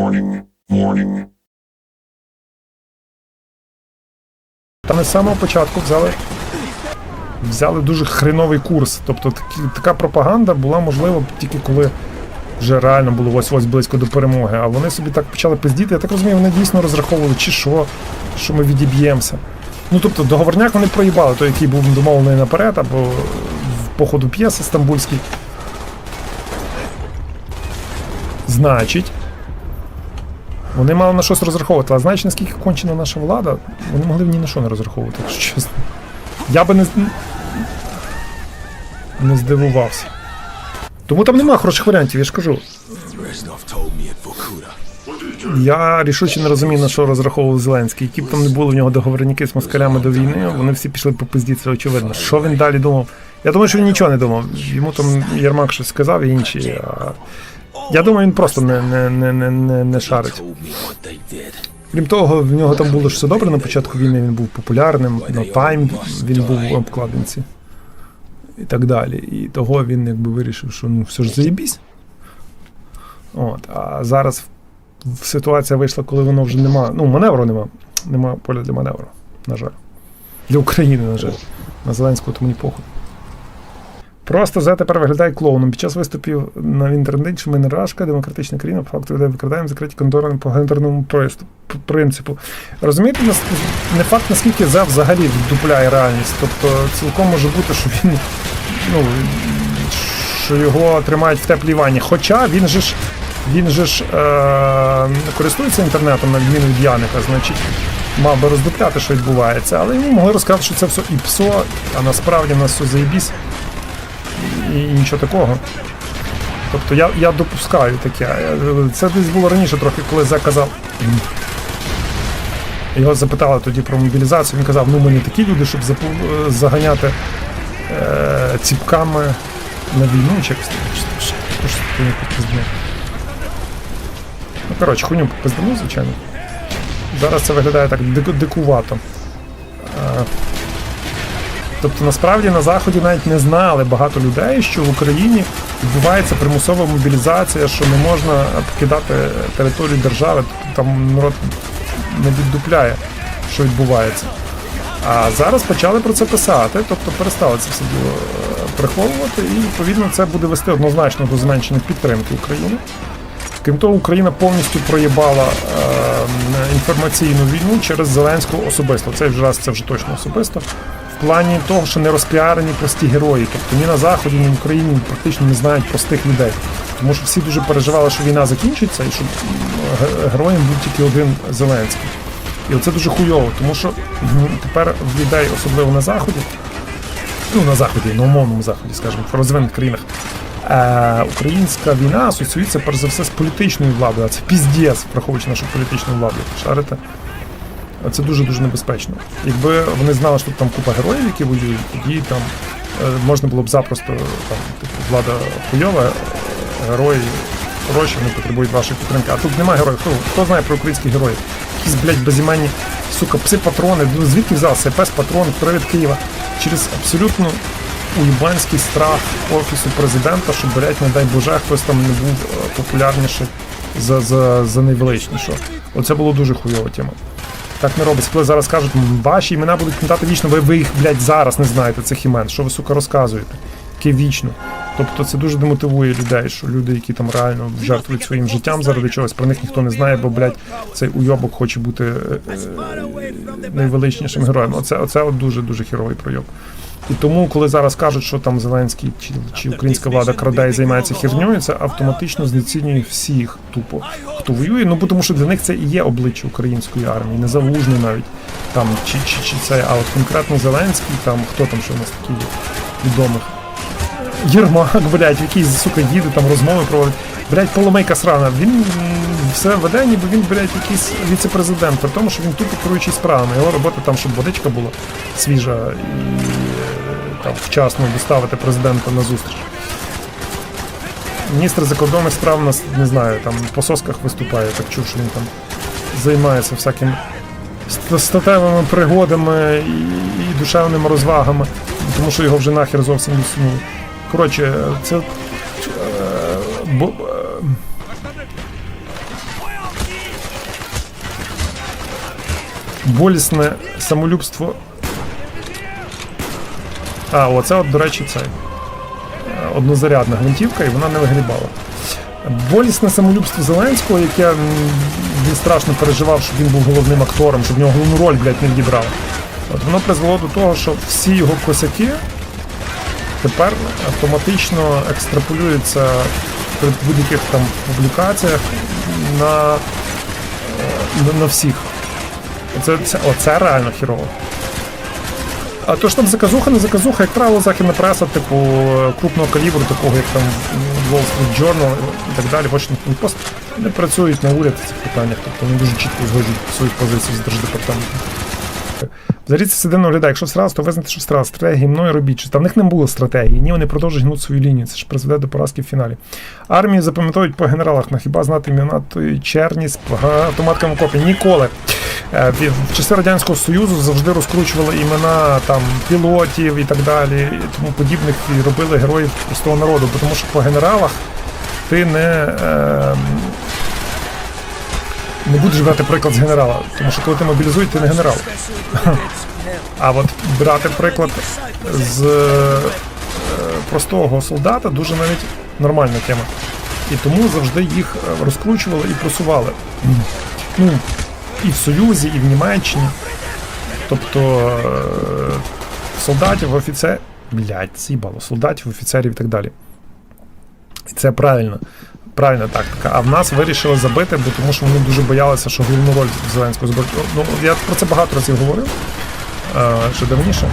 Warning, warning. Та ми з самого початку взяли, взяли дуже хреновий курс. Тобто такі, така пропаганда була можлива тільки коли вже реально було ось ось близько до перемоги. А вони собі так почали пиздіти. Я так розумію, вони дійсно розраховували, чи що, що ми відіб'ємося. Ну тобто договорняк вони проїбали, той, який був домовлений наперед, або в походу п'єси стамбульській. Значить, вони мали на щось розраховувати, а знаєш, наскільки кончена наша влада, вони могли б ні на що не розраховувати, якщо чесно. Я би не, не здивувався. Тому там нема хороших варіантів, я ж кажу. Я рішуче не розумію, на що розраховував Зеленський. Які б там не були в нього договорники з москалями до війни, вони всі пішли по пизді, це очевидно. Що він далі думав? Я думаю, що він нічого не думав. Йому там Єрмак щось сказав і інші. А... Я думаю, він просто не, не, не, не, не, не шарить. Крім того, в нього там було ж все добре на початку війни, він був популярним, на Time він був в обкладинці і так далі. І того він якби вирішив, що ну все ж заєбісь. От, а зараз ситуація вийшла, коли воно вже нема. Ну, маневру нема. Нема поля для маневру, на жаль. Для України, на жаль. На Зеленського то мені похуй. Просто Зе тепер виглядає клоуном. Під час виступів на інтернеті, що ми не рашка, демократична країна, по факту людей викрадаємо закриті контори по гендерному принципу. Розумієте, не факт, наскільки Зе взагалі вдупляє реальність. Тобто цілком може бути, що він ну, що його тримають в теплій ванні. Хоча він же ж він же ж е, користується інтернетом на відміну від Яника, значить мав би роздупляти, що відбувається, але йому могли розказати, що це все і псо, а насправді в нас все заєбісь і, нічого такого. Тобто я, я допускаю таке. Е, Це десь було раніше трохи, коли Зе казав. Його запитали тоді про мобілізацію. Він казав, ну ми не такі люди, щоб е, заганяти е, ціпками на війну, чи якось. Ну, коротше, хуйню попизданув, звичайно. Зараз це виглядає так дик- дикувато. Тобто насправді на Заході навіть не знали багато людей, що в Україні відбувається примусова мобілізація, що не можна покидати територію держави, тобто там народ не віддупляє, що відбувається. А зараз почали про це писати, тобто перестали це все е, приховувати, і відповідно це буде вести однозначно до зменшення підтримки України. Крім того, Україна повністю проїбала е, інформаційну війну через Зеленського особисто. Цей раз це вже точно особисто. Плані того, що не розпіарені прості герої. Тобто ні на Заході, ні в Україні практично не знають простих людей. Тому що всі дуже переживали, що війна закінчиться і що героєм був тільки один Зеленський. І оце дуже хуйово, тому що тепер в людей, особливо на Заході, ну на Заході, на умовному Заході, скажімо, в розвинених країнах, е, українська війна асоціюється перш за все з політичною владою, а це піздець, враховуючи нашу політичну владу. Шарите? Це дуже-дуже небезпечно. Якби вони знали, що там купа героїв, які воюють, тоді там е, можна було б запросто там, типу, влада хуйова, е, герої хороші, не потребують вашої підтримки. А тут немає героїв. Хто, хто знає про українських героїв? Якісь, блядь, безіменні, сука, пси-патрони. Ну, звідки взявся пес-патрон, привід Києва? Через абсолютно уєбанський страх офісу президента, що, блядь, не дай Боже, хтось там не був е, популярніший за, за, за найвеличнішого. Оце було дуже хуйова тема. Так не робиться. Коли зараз кажуть, ваші імена будуть пам'ятати вічно, ви, ви їх, блядь, зараз не знаєте цих імен. Що ви, сука, розказуєте? Яке вічно. Тобто це дуже демотивує людей, що люди, які там реально жертвують своїм життям заради чогось, про них ніхто не знає, бо, блядь, цей уйобок хоче бути е, е, найвеличнішим героєм. Оце, оце от дуже-дуже херовий пройоб. І тому, коли зараз кажуть, що там Зеленський чи, чи українська влада краде і займається херньою, це автоматично знецінює всіх тупо, хто воює. Ну тому що для них це і є обличчя української армії, не залужний навіть там, чи, чи, чи це, а от конкретно Зеленський, там хто там що у нас такі відомих. Єрмак, блядь, який, сука, їде там розмови проводить. Блядь, Поломейка срана. Він все веде, ніби він, блядь, якийсь віце-президент, при тому, що він тупо керуючий справами. Його робота там, щоб водичка була свіжа і там вчасно доставити президента на зустріч. Міністр закордонних справ нас не знаю, там по сосках виступає, так чув, що він там займається всякими статевими пригодами і душевними розвагами, тому що його вже нахер зовсім не існує. Коротше, це. Е, бо... Е, болісне самолюбство. А, оце, от, до речі, це однозарядна гвинтівка, і вона не вигрібала. Болісне самолюбство Зеленського, яке він страшно переживав, щоб він був головним актором, щоб в нього головну роль, блядь, не відібрали. От воно призвело до того, що всі його косяки тепер автоматично екстраполюються при будь-яких там публікаціях на, е, на, на всіх. Оце, це, оце реально хірово. А то ж там заказуха, не заказуха, як правило, західна преса, типу крупного калібру, такого як там м, Wall Street Journal і так далі, Washington Post, не працюють на уряд в цих питаннях, тобто вони дуже чітко узгоджують свої позиції з держдепартаментом. Взагалі це все дивно виглядає. Якщо всралась, то визнати, що всралась. Стратегії мною робіть. Та в них не було стратегії. Ні, вони продовжують гнути свою лінію. Це ж призведе до поразки в фіналі. Армію запам'ятовують по генералах. На хіба знати імена тої черні з автоматками копі? Ніколи. Е, В часи Радянського Союзу завжди розкручували імена там пілотів і так далі, і тому подібних, і робили героїв простого народу. Тому що по генералах ти не. Е, не будеш брати приклад з генерала, тому що коли ти мобілізують, ти не генерал. А от брати приклад з е, простого солдата дуже навіть нормальна тема. І тому завжди їх е, розкручували і просували. Ну, і в Союзі, і в Німеччині. Тобто е, солдатів, офіцерів. Блять, сібало, солдатів, офіцерів і так далі. І це правильно. Правильна тактика. А в нас вирішили забити, бо тому що вони дуже боялися, що головну роль Зеленського зберуть. Ну, я про це багато разів говорив. Е, ще давніше.